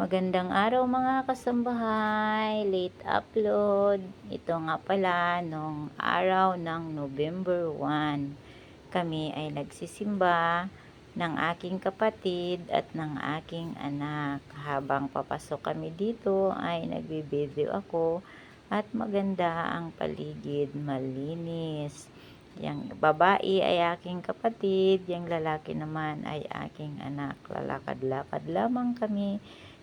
Magandang araw mga kasambahay, late upload. Ito nga pala nung araw ng November 1. Kami ay nagsisimba ng aking kapatid at ng aking anak. Habang papasok kami dito ay nagbibideo ako at maganda ang paligid, malinis. Yang babae ay aking kapatid, yung lalaki naman ay aking anak. Lalakad-lakad lamang kami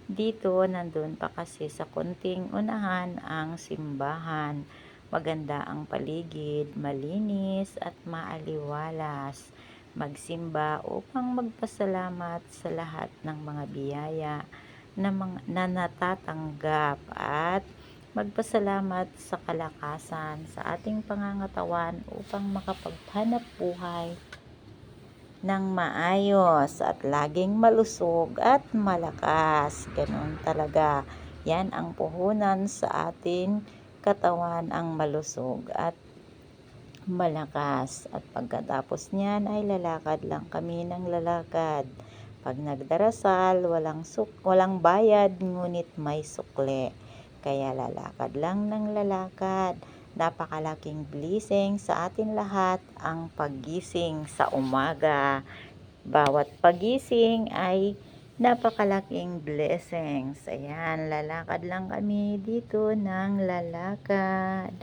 dito, nandun pa kasi sa konting unahan ang simbahan. Maganda ang paligid, malinis at maaliwalas. Magsimba upang magpasalamat sa lahat ng mga biyaya na, mga, na natatanggap at magpasalamat sa kalakasan sa ating pangangatawan upang makapaghanap buhay ng maayos at laging malusog at malakas. Ganun talaga. Yan ang puhunan sa ating katawan ang malusog at malakas. At pagkatapos niyan ay lalakad lang kami ng lalakad. Pag nagdarasal, walang, suk walang bayad, ngunit may sukle. Kaya lalakad lang ng lalakad napakalaking blessing sa atin lahat ang paggising sa umaga. Bawat pagising ay napakalaking blessings. Ayan, lalakad lang kami dito ng lalakad.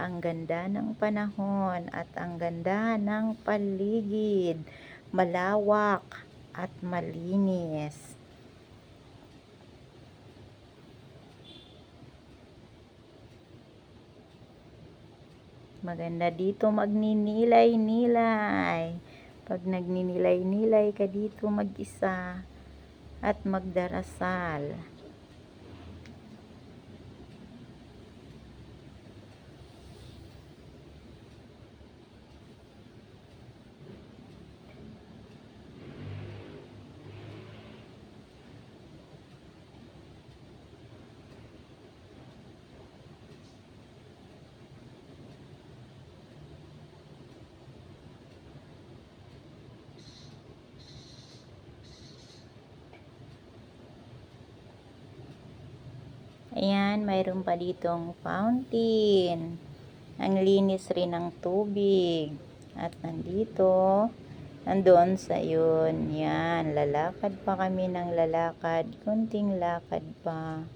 Ang ganda ng panahon at ang ganda ng paligid. Malawak at malinis. Maganda dito magninilay-nilay. Pag nagninilay-nilay ka dito mag-isa at magdarasal. Ayan, mayroon pa ditong fountain. Ang linis rin ng tubig. At nandito, nandoon sa yun. Yan, lalakad pa kami ng lalakad. Kunting lakad pa.